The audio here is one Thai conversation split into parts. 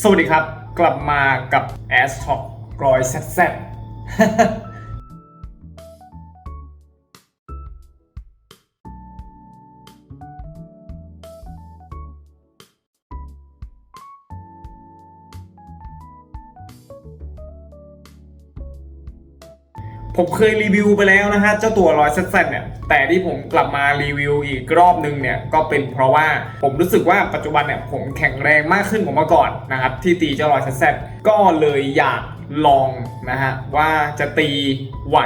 สวัสดีครับ กลับมากับ a s t o p กรอยแซ่ ผมเคยรีวิวไปแล้วนะฮะเจ้าตัวรอยแซดเนี่ยแต่ที่ผมกลับมารีวิวอีกรอบนึงเนี่ยก็เป็นเพราะว่าผมรู้สึกว่าปัจจุบันเนี่ยผมแข็งแรงมากขึ้นกว่าเมื่อก่อนนะครับที่ตีเจ้ารอยแซดก็เลยอยากลองนะฮะว่าจะตีไหว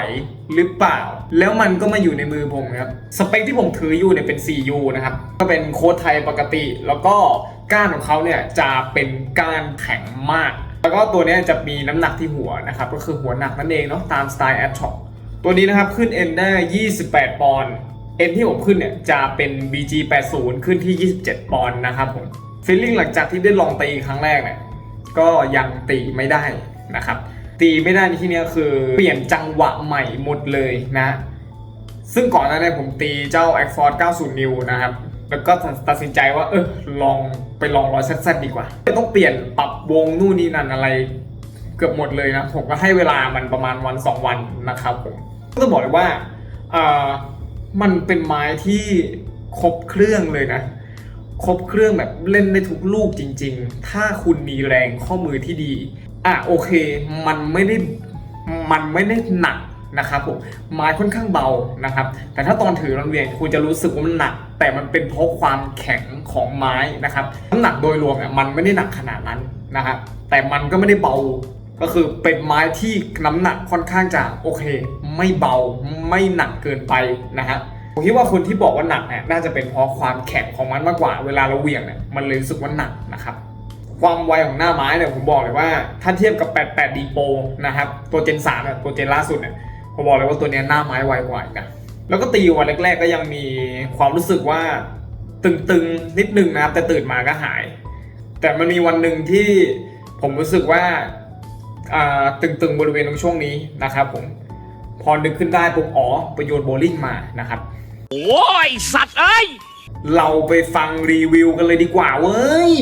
หรือเปล่า แล้วมันก็มาอยู่ในมือผมครับสเปคที่ผมถืออยู่เนี่ยเป็น 4U นะครับก็เป็นโค้ดไทยปกติ แล้วก็ก้านของเขาเนี่ยจะเป็นก้านแข็งมาก แล้วก็ตัวนี้จะมีน้ำหนักที่หัวนะครับ ก็คือหัวหนักนั่นเองเนาะตามสไตล์แอดช็อปตัวนี้นะครับขึ้น N ได้ 28 ปอนด์ N ที่ผมขึ้นเนี่ยจะเป็น BG 80ขึ้นที่ 27 ปอนด์นะครับผมฟีลลิ่งหลังจากที่ได้ลองตีครั้งแรกเนี่ยก็ยังตีไม่ได้นะครับ ตีไม่ได้ในที่นี้คือเปลี่ยนจังหวะใหม่หมดเลยนะ ซึ่งก่อนหน้านี้ผมตีเจ้า a c f o r 90 New นะครับ แล้วก็ตัดสินใจว่า เออลองไปลองร้อยเซตดีกว่าต้องเปลี่ยนปรับวงนู่นนี่นั่นอะไร เกือบหมดเลยนะ ผมก็ให้เวลามันประมาณวัน 2 วันนะครับผมก็ต้องบอกเลยว่าอ่ามันเป็นไม้ที่ครบเครื่องเลยนะ ครบเครื่องแบบเล่นได้ทุกลูกจริง ๆ ถ้าคุณมีแรงข้อมือที่ดี อะโอเค มันไม่ได้มันไม่ได้หนักนะครับผมไม้ค่อนข้างเบานะครับ แต่ถ้าตอนถือรอนเวียนคุณจะรู้สึกว่ามันหนัก แต่มันเป็นเพราะความแข็งของไม้นะครับน้ำหนักโดยรวมเนี่ยมันไม่ได้หนักขนาดนั้นนะครับแต่มันก็ไม่ได้เบาก็คือเป็นไม้ที่น้ำหนักค่อนข้างจะโอเค ไม่เบาไม่หนักเกินไปนะฮะผมคิดว่าคนที่บอกว่าหนักเนี่ยน่าจะเป็นเพราะความแข็งของมันมากกว่า เวลาเราเหวี่ยงเนี่ยมันเลยรู้สึกว่าหนักนะครับความไวของหน้าไม้เนี่ยผมบอกเลยว่าถ้าเทียบกับ 88 d Pro นะครับตัวเจน3เนี่ยตัวเจนล่าสุดเนี่ยผมบอกเลยว่าตัวนี้หน้าไม้ไวกว่านะ แล้วก็ตีวันแรกๆก็ยังมีความรู้สึกว่าตึงๆนิดนึงนะครับแต่ตื่นมาก็หาย แต่มันมีวันหนึ่งที่ผมรู้สึกว่าอ่าตึงๆบริเวณตรงช่วงนี้นะครับผมพอนึกขึ้นได้ปุ๊บอ๋อไปโยนโบลิ่งมานะครับ โอ้ยสัตว์เอ้ยเราไปฟังรีวิวกันเลยดีกว่าเว้ย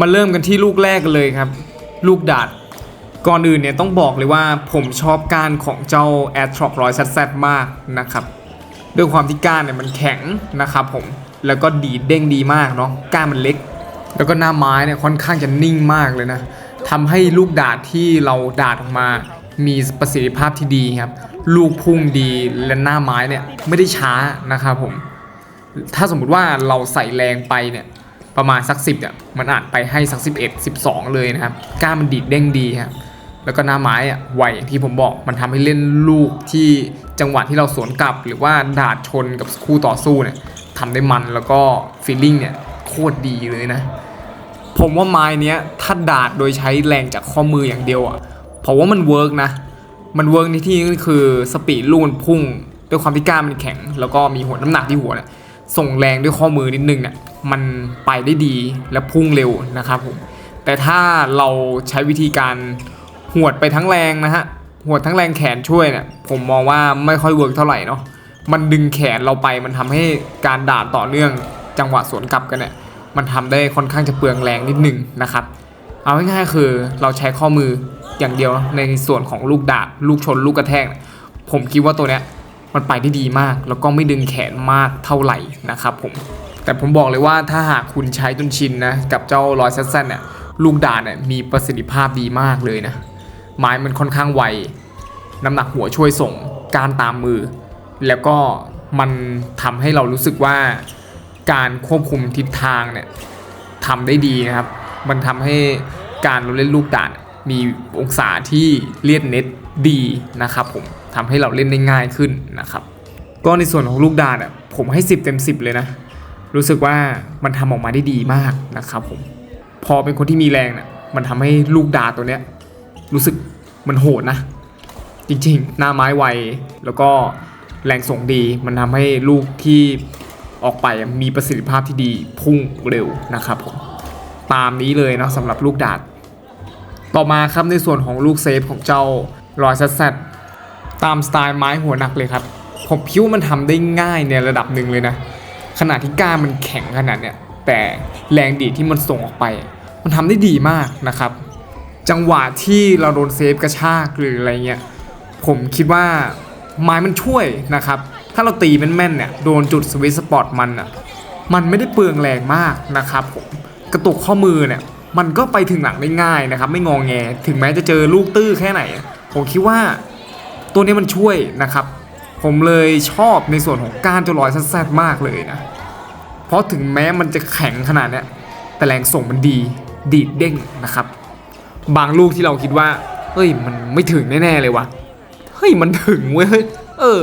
มาเริ่มกันที่ลูกแรกกันเลยครับ ลูกดาด ก่อนอื่นเนี่ยต้องบอกเลยว่าผมชอบก้านของเจ้า a d t r o p 100 z z มากนะครับด้วยความที่ก้านเนี่ยมันแข็งนะครับผมแล้วก็ดีดเด้งดีมากเนาะก้านมันเล็ก แล้วก็หน้าไม้เนี่ยค่อนข้างจะนิ่งมากเลยนะทำให้ลูกดาดที่เราดาดออกมามีประสิทธิภาพที่ดีครับ ลูกพุ่งดีและหน้าไม้เนี่ยไม่ได้ช้านะครับผม ถ้าสมมุติว่าเราใส่แรงไปเนี่ยประมาณสัก 10เนี่ยมันอาจไปให้สัก 11 12 เลยนะครับ ก้ามันดีดเด้งดีครับ แล้วก็หน้าไม้อะไวอย่างที่ผมบอก มันทำให้เล่นลูกที่จังหวะที่เราสวนกลับ หรือว่าดาดชนกับคู่ต่อสู้เนี่ยทำได้มันแล้วก็ฟีลลิ่งเนี่ยโคตรดีเลยนะ ผมว่าไม้เนี้ยถ้าดาดโดยใช้แรงจากข้อมืออย่างเดียวอะ่ะผมว่ามันเวิร์กนะ มันเวิร์กในที่นี้ก็คือสปีดลูกมันพุ่งด้วยความที่กล้ามมันแข็ง แล้วก็มีหัวน้ำหนักที่หัวเนี่ยส่งแรงด้วยข้อมือนิดนึงเนี่ยมันไปได้ดีและพุ่งเร็วนะครับผมแต่ถ้าเราใช้วิธีการ หวดไปทั้งแรงนะฮะหวดทั้งแรงแขนช่วยเนี่ยผมมองว่าไม่ค่อยเวิร์กเท่าไหร่เนาะมันดึงแขนเราไปมันทำให้การด่าต่อเนื่องจังหวะสวนกลับกันเนี่ยมันทำได้ค่อนข้างจะเปลืองแรงนิดนึงนะครับ เอาง่ายๆคือเราใช้ข้อมืออย่างเดียวในส่วนของลูกดาบลูกชนลูกกระแทก ผมคิดว่าตัวเนี้ยมันไปได้ดีมาก แล้วก็ไม่ดึงแขนมากเท่าไหร่นะครับผมแต่ผมบอกเลยว่าถ้าหากคุณใช้จนชินนะกับเจ้ารอยสั้นๆเนี่ยลูกดาบเนี่ยมีประสิทธิภาพดีมากเลยนะ ไม้มันค่อนข้างไวน้ำหนักหัวช่วยส่งการตามมือ แล้วก็มันทำให้เรารู้สึกว่าการควบคุมทิศทางเนี่ยทำได้ดีนะครับ มันทำให้การเราเล่นลูกดาดมีองศาที่เลียดเน็ตดีนะครับผมทำให้เราเล่นได้ง่ายขึ้นนะครับ ก็ในส่วนของลูกดาดผมให้ 10 เต็ม 10 เลยนะ รู้สึกว่ามันทำออกมาได้ดีมากนะครับผมพอเป็นคนที่มีแรงเนี่ยมันทำให้ลูกดาตัวเนี้ย รู้สึกมันโหดนะ จริงๆ หน้าไม้ไว แล้วก็แรงส่งดีมันทำให้ลูกที่ออกไปมีประสิทธิภาพที่ดีพุ่งเร็วนะครับผมตามนี้เลยเนาะสำหรับลูกดาดต่อมาครับในส่วนของลูกเซฟของเจ้ารอยซัดแซดตามสไตล์ไม้หัวหนักเลยครับ ผมคิดว่ามันทำได้ง่ายในระดับหนึ่งเลยนะ ขนาดที่ก้านมันแข็งขนาดเนี้ยแต่แรงดีดที่มันส่งออกไปมมันทำได้ดีมากนะครับ จังหวะที่เราโดนเซฟกระชากหรืออะไรเงี้ยผมคิดว่าไม้มันช่วยนะครับ ถ้าเราตีแม่นๆเนี่ยโดนจุดสวิตสปอร์ตมันอะมันไม่ได้เปลืองแรงมากนะครับผมกระตุกข้อมือเนี่ยมันก็ไปถึงหลังได้ง่ายนะครับ ไม่งองแงถึงแม้จะเจอลูกตื้อแค่ไหน ผมคิดว่าตัวนี้มันช่วยนะครับ ผมเลยชอบในส่วนของก้านจรอยแซดๆมากเลยนะ เพราะถึงแม้มันจะแข็งขนาดเนี้ยแต่แรงส่งมันดีดีดเด้งนะครับ บางลูกที่เราคิดว่าเฮ้ยมันไม่ถึงแน่ๆเลยวะเฮ้ยมันถึงเว้ยเออ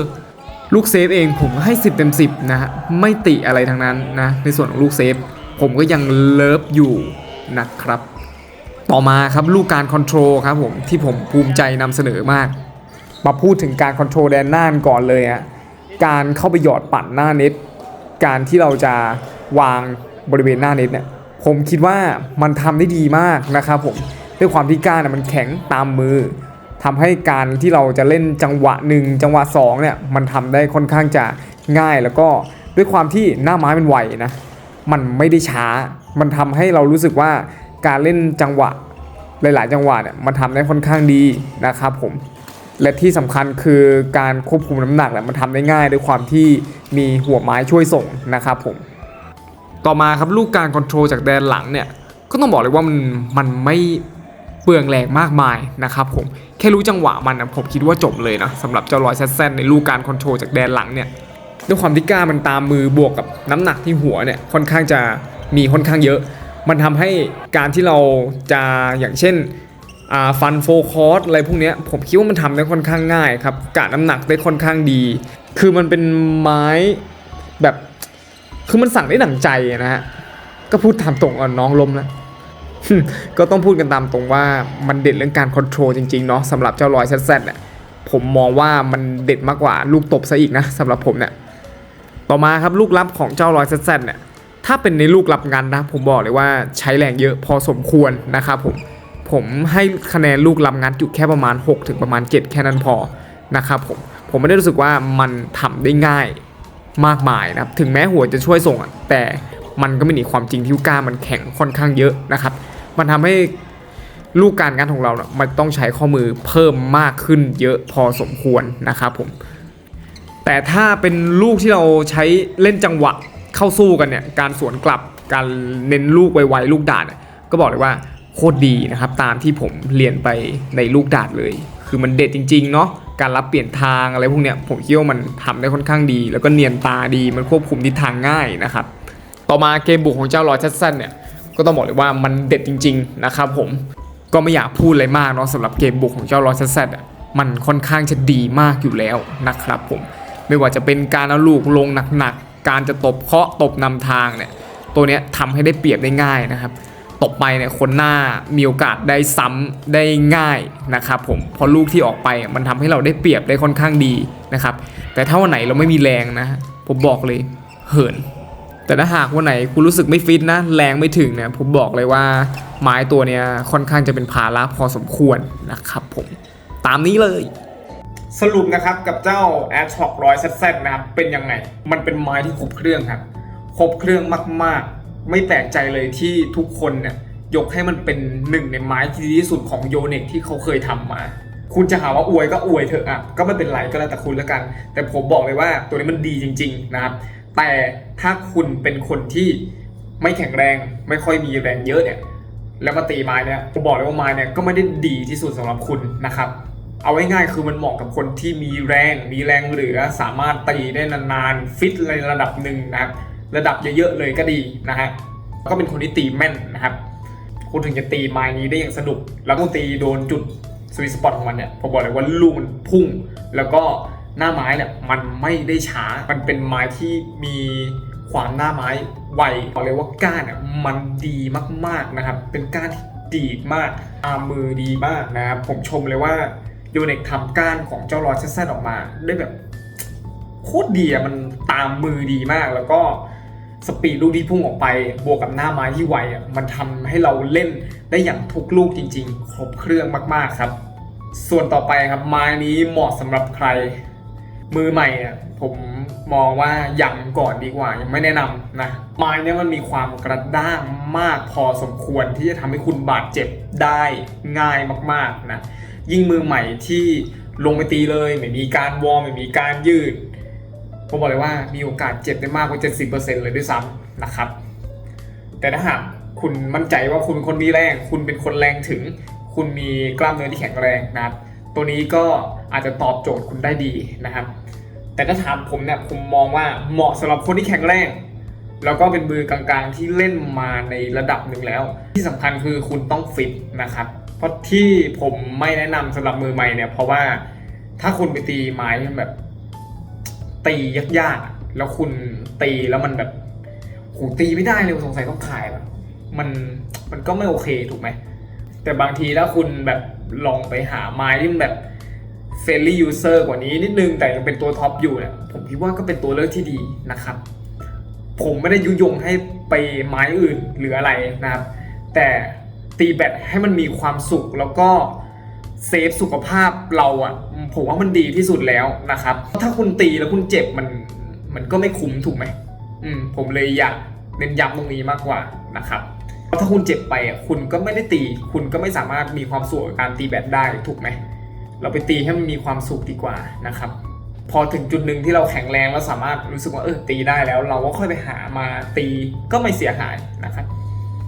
ลูกเซฟเองผมให้ 10 เต็ม 10นะฮะไม่ติอะไรทั้งนั้นนะในส่วนของลูกเซฟ ผมก็ยังเลิฟอยู่นะครับ ต่อมาครับลูกการคอนโทรลครับผมที่ผมภูมิใจนำเสนอมาก มาพูดถึงการคอนโทรลแดนหน้านก่อนเลยอะการเข้าไปหยอดปั่นหน้าเน็ตการที่เราจะวางบริเวณหน้าเน็ตเนี่ยผมคิดว่ามันทำได้ดีมากนะครับผม ด้วยความที่ก้านมันแข็งตามมือทำให้การที่เราจะเล่นจังหวะหนึ่งจังหวะสองเนี่ยมันทำได้ค่อนข้างจะง่ายแล้วก็ด้วยความที่หน้าไม้มันไวนะมันไม่ได้ช้า มันทำให้เรารู้สึกว่าการเล่นจังหวะหลาย ๆ จังหวะเนี่ยมันทำได้ค่อนข้างดีนะครับผมและที่สำคัญคือการควบคุมน้ำหนักเนี่ยมันทำได้ง่ายด้วยความที่มีหัวไม้ช่วยส่งนะครับผมต่อมาครับลูกการคอนโทรลจากแดนหลังเนี่ยก็ต้องบอกเลยว่ามันมันไม่ เปลืองแรงมากมายนะครับผมแค่รู้จังหวะมันนะผมคิดว่าจบเลยนะสำหรับเจ้ารอยแซดแซนในลูกการคอนโทรลจากแดนหลังเนี่ยด้วยความที่ก้ามันตามมือบวกกับน้ำหนักที่หัวเนี่ยค่อนข้างจะมีค่อนข้างเยอะ มันทำให้การที่เราจะอย่างเช่นฟันโฟคอร์สอะไรพวกเนี้ยผมคิดว่ามันทำได้ค่อนข้างง่ายครับกะน้ำหนักได้ค่อนข้างดี คือมันเป็นไม้แบบคือมันสั่งได้ดั่งใจนะฮะก็พูดตามตรงอะน้องลมแล้ว ก็ต้องพูดกันตามตรงว่ามันเด็ดเรื่องการคอนโทรลจริงๆเนาะสำหรับเจ้ารอยแซดเนี่ยผมมองว่ามันเด็ดมากกว่าลูกตบซะอีกนะสำหรับผมเนี่ยต่อมาครับลูกรับของเจ้ารอยแซดเนี่ยถ้าเป็นในลูกรับงานนะ ผมบอกเลยว่าใช้แรงเยอะพอสมควรนะครับผมผมให้คะแนนลูกรับงานอยู่แค่ประมาณ 6 ถึงประมาณ 7 แค่นั้นพอนะครับผมผมไม่ได้รู้สึกว่ามันทำได้ง่ายมากมายนะครับถึงแม้หัวจะช่วยส่งแต่มันก็ไม่หนีความจริงที่ก้ามันแข็งค่อนข้างเยอะนะครับ มันทำให้ลูกการงานของเราเนะมันต้องใช้ข้อมือเพิ่มมากขึ้นเยอะพอสมควรนะครับผม แต่ถ้าเป็นลูกที่เราใช้เล่นจังหวะเข้าสู้กันเนี่ย การสวนกลับการเน้นลูกไวๆลูกดาดเนี่ยก็บอกเลยว่าโคตรดีนะครับ ตามที่ผมเรียนไปในลูกดาดเลย คือมันเด็ดจริงๆเนาะการรับเปลี่ยนทางอะไรพวกเนี้ยผมคิดว่ามันทำได้ค่อนข้างดี แล้วก็เนียนตาดีมันควบคุมทิศทางง่ายนะครับ ต่อมาเกมบุกของเจ้ารอยชัดสันเนี่ย ก็ต้องบอกเลยว่ามันเด็ดจริง ๆ นะครับผมก็ไม่อยากพูดอะไรมากเนาะสำหรับเกมบุกของเจ้ารอยชัดสันอะมันค่อนข้างจะดีมากอยู่แล้วนะครับผมไม่ว่าจะเป็นการเอาลูกลงหนักๆการจะตบเคาะตบนำทางเนี่ยตัวเนี้ยทำให้ได้เปรียบได้ง่ายนะครับตบไปเนี่ยคนหน้ามีโอกาสได้ซ้ำได้ง่ายนะครับผมเพราะลูกที่ออกไปมันทำให้เราได้เปรียบได้ค่อนข้างดีนะครับแต่ถ้าวันไหนเราไม่มีแรงนะผมบอกเลยเหิน แต่ถ้าหากวันไหนคุณรู้สึกไม่ฟิตนะ แรงไม่ถึงเนี่ยผมบอกเลยว่าไม้ตัวเนี้ยค่อนข้างจะเป็นภาระพอสมควรนะครับผมตามนี้เลย สรุปนะครับกับเจ้า Air Shock 100 ZZ นะครับเป็นยังไง มันเป็นไม้ที่ครบเครื่องครับครบเครื่องมาก ๆ ไม่แปลกใจเลยที่ทุกคนเนี่ยยกให้มันเป็นหนึ่งในไม้ที่ดีที่สุดของโยเน็กที่เขาเคยทำมา คุณจะหาว่าอวยก็อวยเถอะอะก็ไม่เป็นไรก็แล้วแต่คุณแล้วกัน แต่ผมบอกเลยว่าตัวนี้มันดีจริง ๆ นะครับ แต่ถ้าคุณเป็นคนที่ไม่แข็งแรงไม่ค่อยมีแรงเยอะเนี่ยแล้วมาตีไม้เนี่ยผมบอกเลยว่าไม้เนี่ยก็ไม่ได้ดีที่สุดสำหรับคุณนะครับ เอาง่ายๆคือมันเหมาะกับคนที่มีแรง มีแรงเหลือสามารถตีได้นานๆฟิตในระดับหนึ่งนะครับระดับเยอะๆเลยก็ดีนะฮะก็เป็นคนที่ตีแม่นนะครับ คุณถึงจะตีไม้นี้ได้อย่างสนุก แล้วก็ตีโดนจุดสวิตสปอตของมันเนี่ยผมบอกเลยว่าลูกมันพุ่ง แล้วก็ หน้าไม้เนี่ยมันไม่ได้ช้า มันเป็นไม้ที่มีความหน้าไม้ไวบอกเลยว่าก้านเนี่ยมันดีมากๆนะครับ เป็นก้านที่ดีดมากตามมือดีมากนะครับผมชมเลยว่าโยเนกทำก้านของเจ้ารอยแซดออกมา ได้แบบโคตรดีอะมันตามมือดีมากแล้วก็สปีดลูกที่พุ่งออกไป บวกกับหน้าไม้ที่ไวอะมันทำให้เราเล่นได้อย่างทุกลูกจริง ๆ ครบเครื่องมากๆครับ ส่วนต่อไปครับไม้นี้เหมาะสำหรับใคร มือใหม่อะผมมองว่ายังก่อนดีกว่ายังไม่แนะนำนะไม้เนี่ยมันมีความกระด้างมากพอสมควรที่จะทำให้คุณบาดเจ็บได้ง่ายมากๆนะยิ่งมือใหม่ที่ลงไปตีเลยไม่มีการวอร์มไม่มีการยืดผมบอกเลยว่ามีโอกาสเจ็บได้มากกว่า 70%เลยด้วยซ้ำนะครับ แต่ถ้าหากคุณมั่นใจว่าคุณเป็นคนมีแรง คุณเป็นคนแรงถึง คุณมีกล้ามเนื้อที่แข็งแรงนะครับ ตัวนี้ก็อาจจะตอบโจทย์คุณได้ดีนะครับ แต่ถ้าถามผมเนี่ยผมมองว่าเหมาะสำหรับคนที่แข็งแรง แล้วก็เป็นมือกลางๆที่เล่นมาในระดับหนึ่งแล้ว ที่สำคัญคือคุณต้องฟิตนะครับ เพราะที่ผมไม่แนะนำสำหรับมือใหม่เนี่ย เพราะว่าถ้าคุณไปตีไม้แบบ ตียากๆแล้วคุณตีแล้วมันแบบโหตีไม่ได้เลยสงสัยต้องขายแบบมันมันก็ไม่โอเคถูกไหม แต่บางทีถ้าคุณแบบลองไปหาไม้ที่มันแบบเฟรนลี่ยูเซอร์กว่านี้นิดนึงแต่ยังเป็นตัวท็อปอยู่เนี่ยผมคิดว่าก็เป็นตัวเลือกที่ดีนะครับ ผมไม่ได้ยุยงให้ไปไม้อื่นหรืออะไรนะครับ แต่ตีแบตให้มันมีความสุขแล้วก็เซฟสุขภาพเราอะ่ะผมว่ามันดีที่สุดแล้วนะครับ ถ้าคุณตีแล้วคุณเจ็บมันมันก็ไม่คุ้มถูกไหมอืมผมเลยอยากเน้นย้ำตรงนี้มากกว่านะครับ ถ้าคุณเจ็บไปอะคุณก็ไม่ได้ตี คุณก็ไม่สามารถมีความสุขกับการตีแบตได้ถูกไหมเราไปตีให้มันมีความสุขดีกว่านะครับ พอถึงจุดหนึ่งที่เราแข็งแรงแล้วสามารถรู้สึกว่าเออตีได้แล้ว เราก็ค่อยไปหามาตีก็ไม่เสียหายนะครับ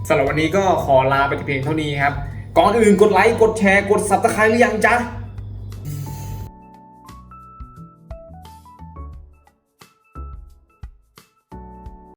สำหรับวันนี้ก็ขอลาไปแต่เพียงเท่านี้ครับก่อนอื่นกดไลค์กดแชร์กด subscribe หรือยังจ๊ะ